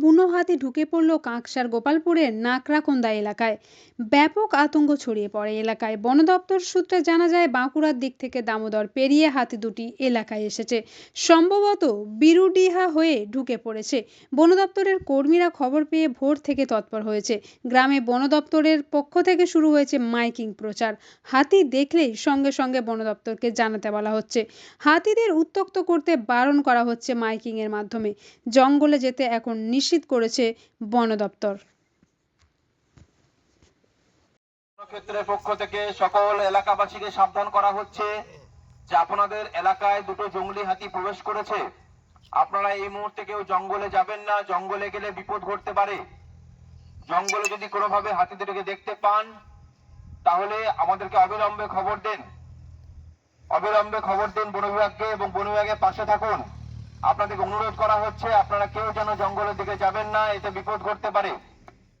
বুনো হাতি ঢুকে পড়ল কাঁকসার গোপালপুরের নাকরাকোন্দা এলাকায়। ব্যাপক আতঙ্ক ছড়িয়ে পড়ে এলাকায়। বন দপ্তর সূত্রে জানা যায়, বাঁকুড়ার দিক থেকে দামোদর পেরিয়ে হাতি দুটি এলাকায় এসেছে। সম্ভবত বিরুডিহা হয়ে ঢুকে পড়েছে। বন দপ্তরের কর্মীরা খবর পেয়ে ভোর থেকে তৎপর হয়েছে। গ্রামে বন দপ্তরের পক্ষ থেকে শুরু হয়েছে মাইকিং প্রচার। হাতি দেখলেই সঙ্গে সঙ্গে বন দপ্তরকে জানাতে বলা হচ্ছে। হাতিদের উত্তক্ত করতে বারণ করা হচ্ছে মাইকিং এর মাধ্যমে। জঙ্গলে যেতে এখন নিশ্চিত করেছে বন দপ্তর। ক্ষেত্রের পক্ষ থেকে সকল এলাকাবাসীকে সাবধান করা হচ্ছে যে আপনাদের এলাকায় দুটো জঙ্গলি হাতি প্রবেশ করেছে। আপনারা এই মুহূর্তে কেউ জঙ্গলে যাবেন না, জঙ্গলে গেলে বিপদ ঘটতে পারে। জঙ্গলে যদি কোনোভাবে হাতিদেরকে দেখতে পান, তাহলে আমাদেরকে অবিলম্বে খবর দেন। অবিলম্বে খবর দিন বন বিভাগকে এবং বন বিভাগের পাশে থাকুন। আপনাদেরকে অনুরোধ করা হচ্ছে, আপনারা কেউ যেন জঙ্গলের দিকে যাবেন না, এতে বিপদ ঘটতে পারে।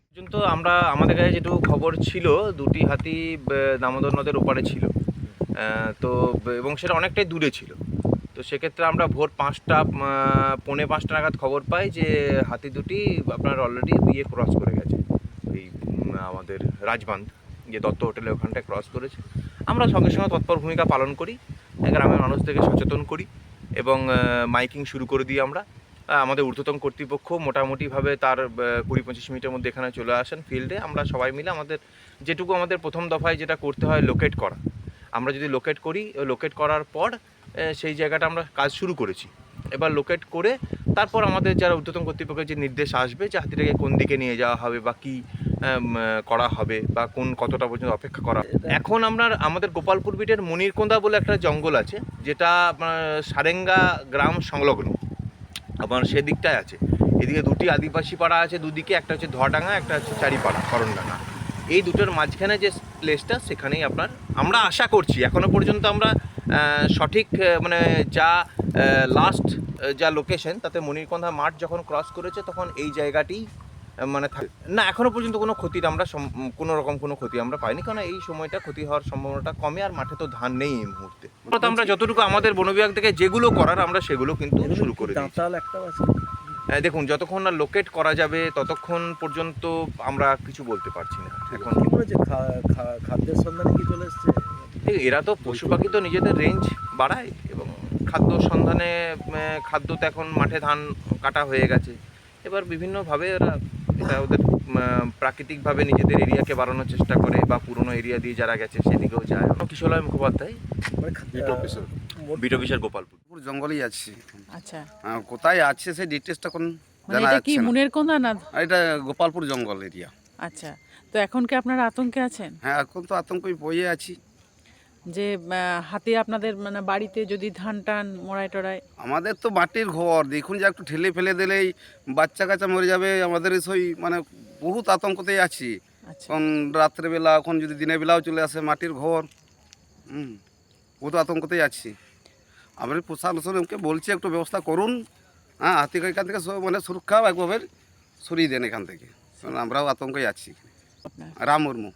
পর্যন্ত আমরা, আমাদের কাছে যেটুকু খবর ছিল, দুটি হাতি দামোদর নদের ওপারে ছিল। তো, এবং সেটা অনেকটাই দূরে ছিল। তো সেক্ষেত্রে আমরা ভোর পাঁচটা পৌনে পাঁচটা নাগাদ খবর পাই যে হাতি দুটি আপনার অলরেডি বিয়ে ক্রস করে গেছে। এই আমাদের রাজবান্ধ যে দত্ত হোটেলে ওখানটায় ক্রস করেছে। আমরা সঙ্গে সঙ্গে তৎপর ভূমিকা পালন করি, গ্রামের মানুষদেরকে সচেতন করি। এবং মাইকিং শুরু করে দিই আমরা। আমাদের ঊর্ধ্বতন কর্তৃপক্ষ মোটামুটিভাবে তার কুড়ি পঁচিশ মিনিটের মধ্যে এখানে চলে আসেন ফিল্ডে। আমরা সবাই মিলে আমাদের, যেটুকু আমাদের প্রথম দফায় যেটা করতে হয় লোকেট করা। আমরা যদি লোকেট করি, লোকেট করার পর সেই জায়গাটা আমরা কাজ শুরু করেছি। এবার লোকেট করে তারপর আমাদের যারা ঊর্ধ্বতন কর্তৃপক্ষের যে নির্দেশ আসবে যে হাতিটাকে কোন দিকে নিয়ে যাওয়া হবে বা কী করা হবে বা কোন কতটা পর্যন্ত অপেক্ষা করা। এখন আমরা আমাদের গোপালপুর বিটের মনিরকোন্দা বলে একটা জঙ্গল আছে, যেটা সারেঙ্গা গ্রাম সংলগ্ন। আপনার সেদিকটায় আছে। এদিকে দুটি আদিবাসী পাড়া আছে, দুদিকে একটা হচ্ছে ধোয়াডাঙ্গা, একটা হচ্ছে চারিপাড়া, করণডাঙ্গা। এই দুটোর মাঝখানে যে প্লেসটা সেখানেই আপনার আমরা আশা করছি, এখনও পর্যন্ত আমরা সঠিক মানে যা লাস্ট যা লোকেশন তাতে মনিরকন্ধা মাঠ যখন ক্রস করেছে, তখন এই জায়গাটি মানে না এখনও পর্যন্ত কোনো ক্ষতির আমরা সম- কোনো রকম কোনো ক্ষতি আমরা পাইনি। কারণ এই সময়টা ক্ষতি হওয়ার সম্ভাবনাটা কমে আর মাঠে তো ধান নেই এই মুহূর্তে। আমরা যতটুকু আমাদের বন বিভাগ থেকে যেগুলো করার আমরা সেগুলো কিন্তু শুরু করে দিয়েছি। আছে? হ্যাঁ, দেখুন যতক্ষণ না লোকেট করা যাবে ততক্ষণ পর্যন্ত আমরা কিছু বলতে পারছি না। এখন খাদ্যের সন্ধানে কি চলে এসছে? এরা তো পশু পাখি তো নিজেদের রেঞ্জ বাড়ায় এবং খাদ্য সন্ধানে খাদ্য তো এখন মাঠে ধান কাটা হয়ে গেছে। এবার বিভিন্নভাবে এরা এটা ওদের প্রাকৃতিকভাবে নিজেদের এরিয়াকে বাড়ানোর চেষ্টা করে বা পুরনো এরিয়া দিয়ে যারা গেছে সেদিকেও যায়। কিশোরয় মুখোপাধ্যায়? মানে বিট অফিসার। মোট- বিট অফিসার গোপালপুর। পুরো জঙ্গলেই আছে। আচ্ছা। কোথায় আছে সেই ডিটেলসটা কোন মানে জানা কি। মুনের কোনা না? এটা গোপালপুর জঙ্গল এরিয়া আচ্ছা। তো এখন কি আপনারা আতঙ্কে আছেন? হ্যাঁ এখন তো আতঙ্কই বইয়ে আছি। যে হাতে আপনাদের মানে বাড়িতে যদি ধান টান মোড়াই টড়াই? আমাদের তো মাটির ঘর দেখুন যে একটু ঠেলে ফেলে দিলেই বাচ্চা কাচ্চা মরে যাবে আমাদের সেই মানে বহুত আতঙ্কতেই আছি। আচ্ছা। এখন রাত্রেবেলা এখন যদি দিনের বেলাও চলে আসে মাটির ঘর হুম বহুত আতঙ্কতেই আছি। আমরা প্রশাসনকে বলছি একটু ব্যবস্থা করুন হ্যাঁ হাতিকে এখান থেকে মানে সুরক্ষা একভাবে সরিয়ে দেন এখান থেকে। কারণ আমরাও আতঙ্কে আছি। রাম মুর্মু